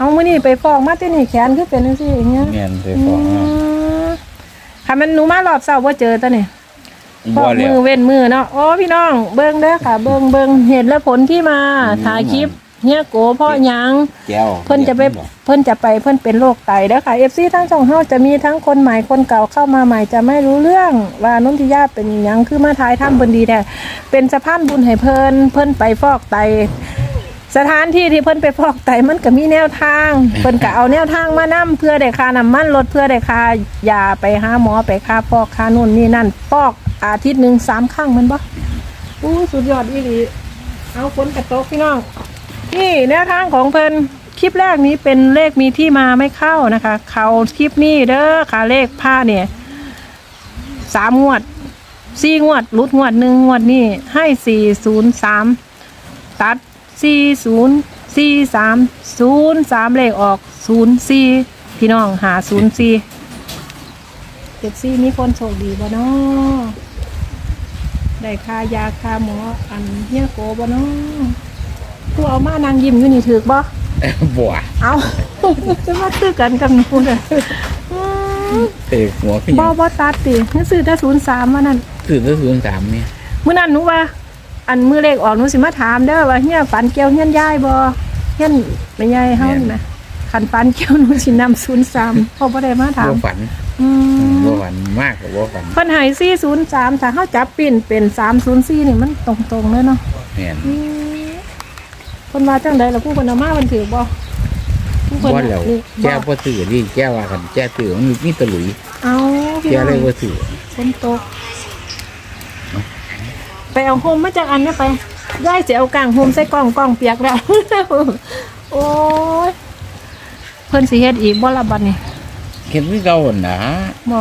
เอามื้อนี้ไปฟอกมาที่นี่แขนคือเป็นจังซี่อย่างเงี้ยแม่นไปอืฟ้องเอามค่ะมันหนูมารอบเช้าบ่เจอตะนี่ฟบ่อกแล้มืวอเว้นมือเนาะโอ้พี่น้อง เบิ่งเด้อค่ะ เบิ่งเบิ่งเหตุและผลที่มาอืมถ่ายคลิปเฮียโกพ่อหยัง แก้วเพิ่นจะไปเพิ่นจะไปเพิ่นเป็นโรคไตเด้อค่ะ FC ทั้งสองเฮาจะมีทั้งคนใหม่คนเก่าเข้ามาใหม่จะไม่รู้เรื่องว่านุ่นทิยาเป็นหยังคือมาทายถ้ำเพิ่นดีแท้เป็นสะพานบุญให้เพิ่นเพิ่นไปฟอกไต สถานที่ที่เพิ่นไปฟอกไตมันก็มีแนวทาง เพิ่นก็เอาแนวทางมานํเพื่อได้ค่าน้ำมันลดเพื่อได้ค่ายาไปหาหมอไปค่าฟอกค่านู่นนี่นั่นฟอกอาทิตย์หนึ่งสามครั้งแมันบ่อู้สุดยอดอีหลีเอาฝนกระตกพี่น้อง นี่แนวทางของเพิ่นคลิปแรกนี้เป็นเลขมีที่มาไม่เข้านะคะ เขาคลิปนี้เด้อค่ะเลขผ้าเนี่ยสามงวดสี่งวดรุดงวดหนึ่งงวดนี่ให้สี่ศูนย์สามตัด สี่ศูนย์สี่สามศูนย์สามเลขออกศูนย์สี่พี่น้องหาศูนย์สี่เจ็ดสี่มีคนโชคดีบ่เนาะได้ค่ายาค่าหมออันเฮียโกบ่เนาะกูเอามานางยิ้มอยู่นี่ถือบ่บัวเอาจะมาตื้อกันกับหนูเลยอืมเตะหัวขึ้นบ่บ่ตัดติหนังสือถ้าศูนย์สามมานั่นคือถ้าศูนย์สามเนี่ยมื้อนั้นหนูว่า อันมือเลขออกหนูสิมาถามเด้อว่าเฮียฝันเกี่ยวเฮียนยายบ่เฮียนแม่ยายเฮานี่นะคันฝันเกี่ยวหนูสินำศูนย์สามพอบ่ได้มาถามบ่ฝันอืมบ่ฝันมากกับบ่ฝันเพิ่นให้403ถ้าเฮาจับปิ้นเป็น304นี่มันตรงๆเลยเนาะแม่นอืมเพิ่นว่าจังไดล่ะผู้เพิ่นเอามาเพิ่นถือบ่ผู้เพิ่นบ่แล้วนี่แก้วบ่ซื้อนี่แก้วว่ากันแก้วซื้อมันมีตะหลุยเอาพี่แก้วน้เลยองบ่ซื้อฝนตก ไปเอาโฮมมาจากอันนี้ไปย่ายเสียเอากลางโฮมใส่กล่องกล่องเปียกแล้ว โอ้ยเพิ่นสิเฮ็ดอีกบ่ละบัดนี่เห็นคือเก่าหั่นนะบ่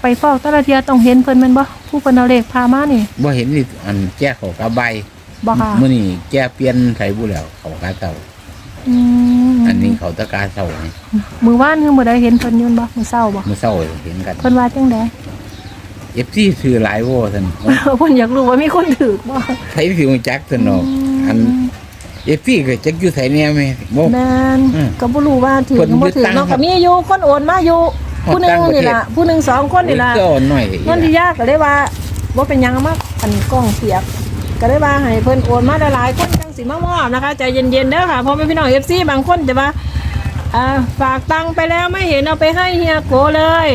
ไปเฝ้าแตะละเทียต้องเห็นเพิ่นแม่นบ่ผู้เพิ่นเอาเลขพามานี่บ่เห็นนี่อันแก้เขากะใบบ่ค่ะมื้อนี้แก้เปลี่ยนไผบุแล้วเขากะเต่าอืมอันนี้เขาตะกาเต่านี่มื้อวานคือมื้อใดเห็นเพิ่นอยืนบ่มื้อเช้าบ่มื้อเช้าเห็นกันเพิ่นว่าจังได FC ซื้อหลายโว้ซั่นเพิ่นอยากรู้ว่ามีคนถือบ่ไผสิรู้จักซั่นเนาะอัน FC ก็จักอยู่ไสแน่แม่บ่แม่นอืมก็บ่รู้ว่าถือเพิ่นหรือบ่ยึดถือตังค์เนาะก็มีอยู่คนโอนมาอยู่ฮอดผู้หนึงต่างประเทศนี่ล่ะผู้หนึงสองคนนี่ล่ะก็หน่อยนนทิยาก็เลยว่าว่าเป็นหยังมากอันกล้องเสียกก็เลยว่าให้เพิ่นโอนมาหลายๆคนจังสิมามอบนะคะใจเย็นๆเด้อค่ะเพราะแม่พี่น้องเอฟซีบางคนจะว่าอ่าฝากตังค์ไปแล้วไม่เห็นเอาไปให้เฮียโกเลย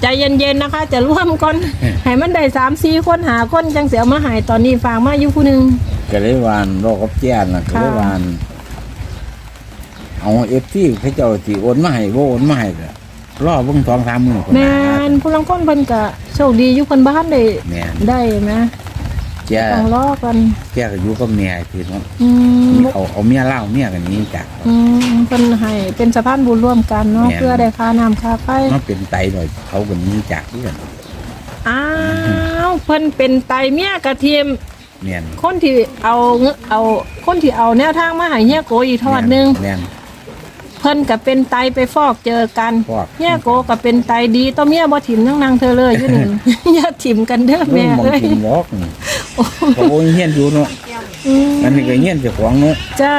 ใจเย็นๆนะคะ จะร่วมคนให้มันได้สามสี่คนหาคนจังเสียมาใหายตอนนี้ฝากมาอยู่ผู้หนึ่งก็เลยวานโรคกับแจ้น่ะก็เลยวาน เอา FC เขาเจ้าสิโอนมาให้บ่โอนมาให้ก็รอเบิ่ง2 3มื้อพุ่นแมน่ะนผู้ลังคนเพิ่นก็โชคดีอยู่เพิ่นบ้านได้แม่นได้ไหม แจ้ต้องรอกันแจ้ก็อยู่กับเมียคือเนาะอืมเอาเอาเมียเล่าเมียกันนี้จากอืมเพิ่นให้เป็นสะพานบุญร่วมกันเนาะแม่นเพื่อได้ค่าน้ำค่าไฟมันเป็นไตหน่อยเขากันนี้จากด้วยกันอ้าวเพิ่นเป็นไตเมียกระเทียมแม่นคนที่เอาเงเอาคนที่เอาแนวทางมาให้เฮียโกอีกทอดหนึงแม่นเพิ่นก็เป็นไตไปฟอกเจอกันฟอกเฮียโกก็เป็นไตดีต่อเมียบ่ถิ่มทั้งนางเธอเลยอยู่นี่อย่าถิ่มกันเด้อแม่แม่มองเอ้ยกินวอกนี่ เขาโอ้ยเฮียนอยู่เนาะอืมอันนี้ก็เฮียนเจ้าของเนาะจ้า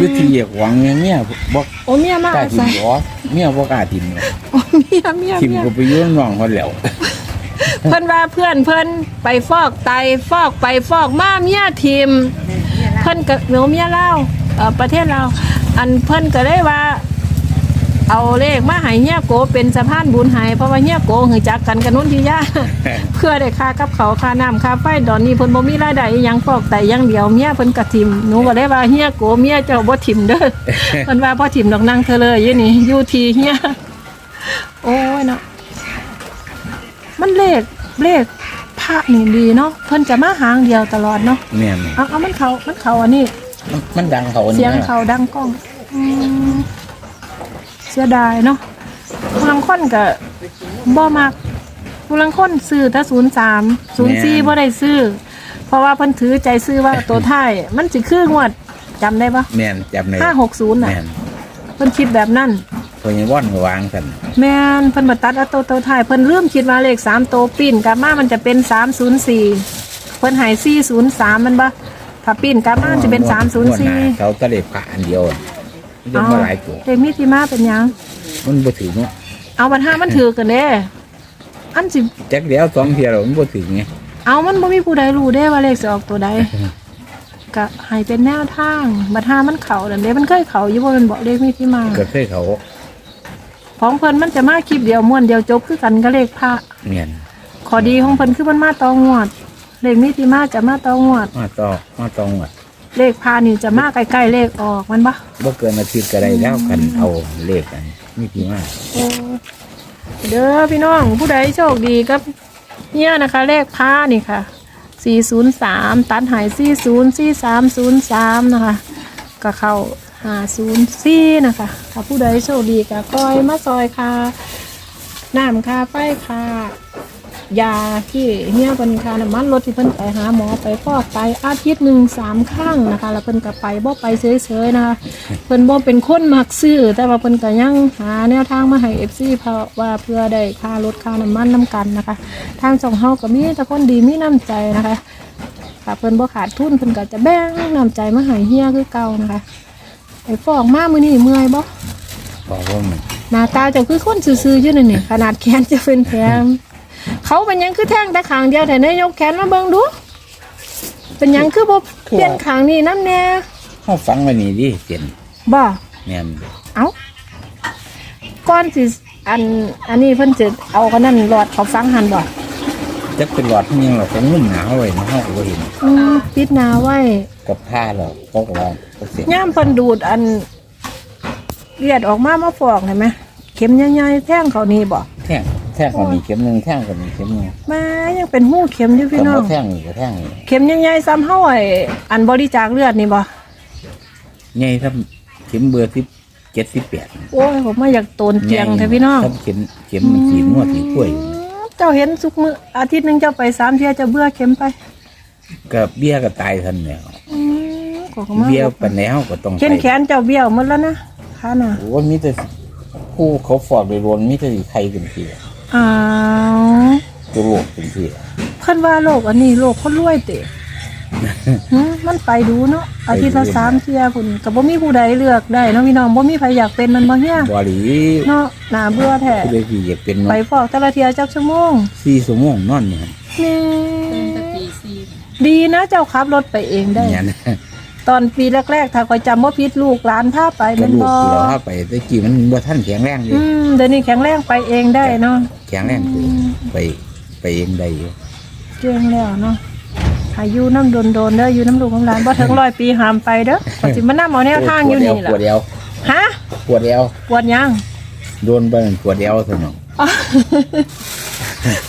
วิธีเจ้าของเนี่ยเมียบ่โอ้เมียมากล้าทิมใส่บ่เมียบ่กล้าทิมเลยโอ้เมียเมียทิมเมียก็ไปอยุ่น้องเขาแล้วเพิ่นว่าเพื่อนเพิ่นไปฟอกไตฟอกไปฟอกมาเมียทีม เพิ่นก็เหนียวเมียเล่าวเอ่อประเทศเราวอันเพิ่นก็เลยว่า เอาเลขมาให้เฮียโกเป็นสะพานบุญให้เพราะว่าเฮียโกหือจักกันกันนุ่นที่ย่า เพื่อได้ค่ากับเขาวค่าน้ำค่าไฟดอนนี้เพิ่นบ่มีรายได้อิหยังฟอกไตอย่างเดียวเมียเพิ่นก็ทิมหนูก็เลยว่าเฮียโกเมียเจ้าบ่ทิมเด้อ เพิ่นว่าบ่ทิมดอกนางเธอเลยอยู่นี่อยู่ที่เฮียโอ้ยเนาะมันเลขเลขพระนี่ดีเนาะเพิ่นจะมาหางเดียวตลอดเนาะแม่นเอาเอามันเขามันเขาอันนี้ มันมันดังเขาอันเสีนี้ยงนะเขาดังก้องอืมเสียดายเนาะบางคนก็บ่มักบางคนซื้อถ้าศูนย์สามศูนย์สี่บ่ได้ซื้อ เพราะว่าเพิ่นถือใจซื้อว่าตัวท้ายมันสิคืองวดจำได้ปะแม่นจำได้ห้าหกศูนย์น่ะแม่นเพิ่นคิดแบบนั้นเพิ่นยังว่อนก็วางกันแม่นเพิ่นมาตัดเอาตัวตัวท้ายเพิ่นลืมคิดว่าเลขสามตัวปิ้นกลับมามันจะเป็นสามศูนย์สี่เพิ่นใหายสี่ศูนย์สามมันบ่ถ้าปีนกลับมาจะเป็นงวดห304เขาตะเลพระอันเดียว มันจะมาหลายตัวเลขมีที่มาเป็นหยัง มันบ่ถึงเนาะเอาบัดห้ามันถือกันเด้ อันสิจักเดียวสองเที่ยวแล้วมันบ่ถึงไงเอามันบ่มีผู้ใดรู้เด้ว่าเลขสิออกตัวใดก็ให้เป็นแนวทางบัดห้ามันเข้านั่นเด้มันเคยเข้าอยู่บ่แมันบอกเลขมีที่มา ก็เคยเขาของเพิ่นมันจะมาคลิปเดียวม้วนเดียวจบคือกันก็เลขพระเมียนข้อดีของเพิ่นคือมันมาต่องวด เลขมีที่มาจะมาต่องวด มาต่อมาตองวัด เลขพานี่จะมาใกล้ๆเลขออกมันบ่บ่เกินอาทิตย์ก็ได้แล้วกันเอาเลขกันมีที่มาโอ้เด้อพี่น้องผู้ใดโชคดีกับเนี่ยนะคะ เลขพานี่ค่ะ 403 ตัดหาย 404303 นะคะก็เข้า504นะคะ ถ้าผู้ใดโชคดีก็คอยมาซอยค่ะน้ำค่าไฟค่ะ ยาที่เฮียเพิ่นค่าน้ำมันรถที่เพิ่นไปหาหมอไปฟอกไตอาทิตย์หนึ่งสามครั้งนะคะ แล้วเพิ่นก็ไปบ่ไปเฉยๆนะคะเพิ่นบ่เป็นคนมักซื้อแต่ว่าเพิ่นก็ยังหาแนวทางมาให้ FC เพราะว่าเพื่อได้ค่ารถค่าน้ำมันน้ำกันนะคะ ทางสองเฮาก็มีแต่คนดีมีน้ำใจนะคะถ้าเพิ่นบ่ขาดทุนเพิ่นก็จะแบ่งน้ำใจมาให้เฮียคือเก่านะคะไอ้ฟอกมามื้อนี้เมื่อยบ่บอกว่ามันหน้าตาเจ้าคือคนซื่อๆอยู่นั่นนี่ขนาดแขนจะเป็นแผล เขาเป็นหยังคือแท่งแต่ขางเดียวแต่นายกแขนมาเบิ่งดู เป็นหยังคือบ่เปลี่ยนขางนี่น้ำแน่เฮาฟังไว้นี่ดิเจนบ่แม่นเอ้าก่อนสิอันอันนี้เพิ่นจะเอากันนั่นหลอดเขาฟังหันบ่จักเป็นหลอดที่ยังเราก็งุ่มหนาวไว้เนาะเฮาก็บ่เห็นอืมปิดหนาไว้กับผ้าเราเขาก็ว่าเขาเสียย่ามเพิ่นดูดอันเลือดออกมามาฟอกเห็นไหมเข็มใหญ่ๆแท่งเขานี่บ่แท่ง แท่งก็มีเข็มหนึงแท่งก็มีเข็มหนึงแม่ยังเป็นหูเข็มอยู่พี่ก็น้อบ่งแท่งนี่ก็แท่งนี่เข็มใหญ่ๆซ้ำเฮาไอ้อันบริจาคเลือดนี่บ่ใหญ่ครับเข็มเบอร์10 78โอ้ยผมมาอยากโตนเตียงเถอะพี่น้องครับเข็มเข็มมันสีนวดสีกล้วย เจ้าเห็นสุกมืออาทิตย์หนึงเจ้าไปสามเที่ยเจ้าเบื่อเข็มไปก็เบี้ยก็ตายทันแล้วอืมขอเข้ามาเบี้ยปานแล้วก็ต้องเข็นแขนเจ้าเบี้ยวหมดแล้วนะค่ะน่ะโอ้ยมีแต่คู่เขาฟอกโดยรวมมีแต่สิไข้เป็นที อ้าวตัวโรคเป็นทีเพิ่นว่าโรคอันนี้โรคคนรวยเตะหืมมันไปดูเนาะอาทิตย์ละสามเที่ยพุ่นก็บ่มีผู้ใดเลือกได้เนาะพี่น้องบ่มีใครอยากเป็นมันบ่เฮียบ่หลีเนาะน่าเบื่อแท้ผู้ใดที่อยากเป็นไปเนาะฟอกแต่ละเที่ยจักชั่วโมง4ชั่วโมงนอนอยู่หั่นนี่ดีนะเจ้าขับรถไปเองได้เนี่ยนะตอนปีแรกๆ ถ้าคอยจำว่าพิษลูกหลานพาไปกเป็ระนดูกบอที่เราพาไปแต่กี้มันบ่ทันแข็งแรงเลอืยมเดี๋ยวนี้แข็งแรงไปเองได้เนาะ แข็งแรงคือไปไปเองได้อยู่เก่งแล้วเนาะอายุน้ำโดนโดนๆเด้ออยู่น้ำลูกน้ำหลานบ่ถึงร้อยปีหามไปเด้อปฏิมานั่เอาแนวทางอยู่นี่ปล่ะวดเอวฮะปวดเอวปวดยัง โดนไปปวดเอวซะเนาะอ๋อ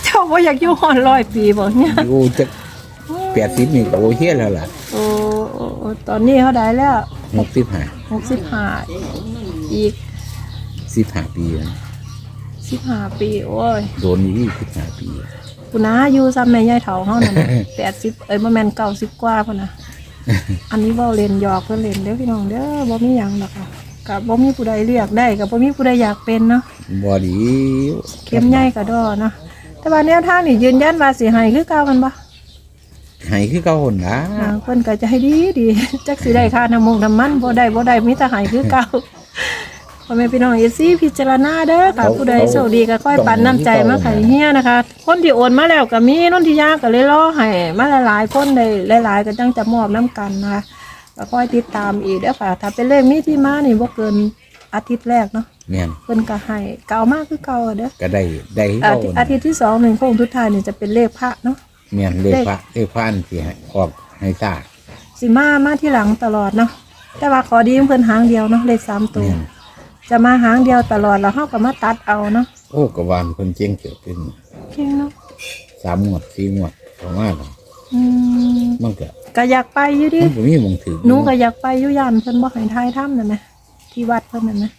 เจ้าว่าอยากอยู่หอนร้อยปีบ่เนี่ยอยู่จัก80นี่ก็โอเคแล้วล่ะโอ้โอ้โอ้ตอนนี้เขาได้แล้ว65หกสิบห้าอีก15ปีแล้ว สิบห้าปี โอ้ย โดนอยู่15ปี คุณน้าอยู่ซ้ำแม่ยายเฒ่าเฮานั่นน่ะแปดสิบเอ้ยบ่แม่นเก้าสิบกว่าพุ่นน่ะอันนี้เว้าเล่นหยอกเพิ่นเล่นเด้อพี่น้องเด้อบ่มีหยังดอกค่ะก็บ่มีผู้ใดเรียกได้ก็บ่มีผู้ใดอยากเป็นเนาะบ่ดีเข้มใหญ่ก็ดอเนาะแต่ว่าแนวทางนี่ยืนยันว่าสิให้คือเก่ากันบ่ให้คือเก่าหั่นล่ะอ่าเพิ่นก็จะให้ดีดีจักสิได้ค่าน้ำมงน้ำมันบ่ได้บ่ได้มีแต่ให้คือเก่า พ่อแม่พี่น้องเอซี่พิจารณาเด้อค่ะผู้ใดโชคดีก็ค่อยปันน้ำใจมาไข่เฮียนะคะ คนที่โอนมาแล้วก็มีนนทิยาก็เลยรอให้มาหลายๆคนได้หลายๆก็จังจะมอบน้ำกันนะคะก็ค่อยติดตามอีกเด้อค่ะถ้าเป็นเลขมีที่มานี่บ่เกินอาทิตย์แรกเนาะแม่นเพิ่นก็ให้เก่ามากคือเก่าเด้อก็ได้ได้คืออาเก่าทิตย์อาทิตย์ที่สองหนึ่งโค้งทุดท้ายนี่จะเป็นเลขพระเนาะแม่นเลขพระเลขพระอันสิให้ออกให้ทราบสิมามาที่หลังตลอดเนาะแต่ว่าขอดีเพิ่นหางเดียวเนาะเลขสามตัวแม่น จะมาหางเดียวตลอดแล้วเฮาก็มาตัดเอาเนาะโอ้กวานเพิ่นเจียงเกิดขึ้นเก่งเนาะสามงวดสี่งวดประมาณนั้นอืมมันก็ก็อยากไปอยู่ดิมันก็มีหมองถือหนูก็อยากไปอยู่ย่านเพิ่นบ่ให้ทายถ้ำนั่นนะที่วัดเพิ่นนั่นนะ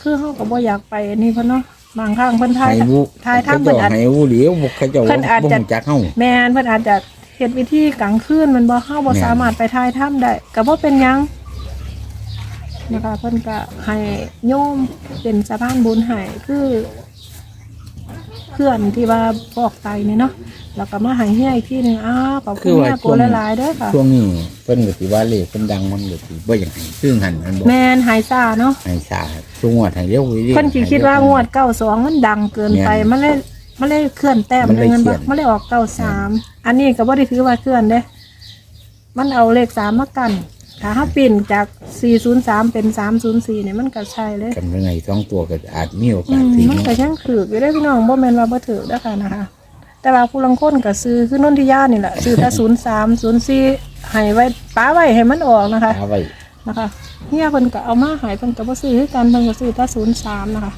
คือเฮาก็บ่อยากไปอันนี้เพิ่นเนาะบางครั้งเพิ่นทายให้บุทายถ้ำเพิ่เพิ่นนอาจให้บุเหลียวบุเขาเจ้าเพิ่นอาจบ่จะรู้จักเฮาแม่นเพิ่นอาจจะเฮ็ดวิธีกลางคืนมันบ่เฮาบ่แม่นสามารถไปทายถ้ำได้ก็บ่เป็นหยัง นะคะเพิ่นก็ให้โยมเป็นสะพานบุญให้คือเพื่อนที่ว่าบอกไตเนี่ยเนาะแล้วก็มาใหายเฮียอีกที่หนึ่งอ้าวขอบคุณแม่กูหลายๆเด้อค่ะ ช่วงนี้เพิ่นก็สิว่าเลขเพิ่นดังมันก็สิบ่อยากให้ซึ่งหันมันบ่แมนหายซาเนาะให้สาช่วงงวดให้เร็วอีหลี เพิ่นสิคิดว่างวดเก้าสองมันดังเกินไปแม่นมันเลยมันเลยเคลื่อนแต้มมันเลยเงินเคลื่บ่อน มันเลยออกเก้าสามอันนี้ก็บ่ได้ถือว่าเคลื่อนเด้ มันเอาเลขสามมากัน ถ้าเฮาปิ่นจาก 403 เป็น 304เนี่ยมันก็ใช่เลยกันยังไงสองตัวก็อาจมีโออืกาสมถึงมันก็ยังถืออยู่ได้อพี่น้องบ่แม่นว่าบ่ถือเด้อค่ะนะคะ แต่ว่าผู้ลังคนก็ซื้อคือนนทิยานี่แหละซื้อแต่ 03 04ให้ไว้ป้าไว้ให้มันออกนะคะหาไว้นะคะเฮียเพิ่นก็เอามาใหายเพิ่นก็บ่ซื้อคือกันเพิ่นก็ซื้อแต่03นะคะ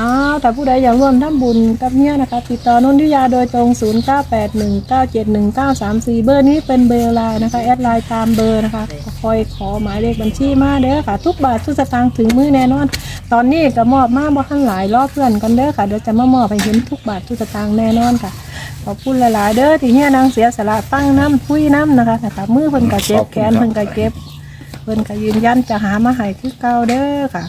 อ้าวถ้าผู้ใดอยากร่วมทำบุญกับเฮียนะคะ ติดต่อนนทิยาโดยตรง 0981971934 เบอร์นี้เป็นเบอร์ไลน์นะคะ แอดไลน์ตามเบอร์นะคะคอยขอหมายเลขบัญชีมาเด้อค่ะ ทุกบาททุกสตางค์ถึงมือแน่นอน ตอนนี้ก็มอบมาบ่ทันหลายรอบเพื่อนกันเด้อค่ะเดี๋ยวจะมามอบให้เห็นทุกบาททุกสตางค์แน่นอนค่ะขอบคุณหลายๆเด้อที่เฮียนางเสียสละตั้งน้ำคุยน้ำนะคะนะคะมือเพิ่นก็เจ็บแขนเพิ่นก็เจ็บเพิ่นก็ยืนยันจะหามาให้คือเก่าเด้อค่ะ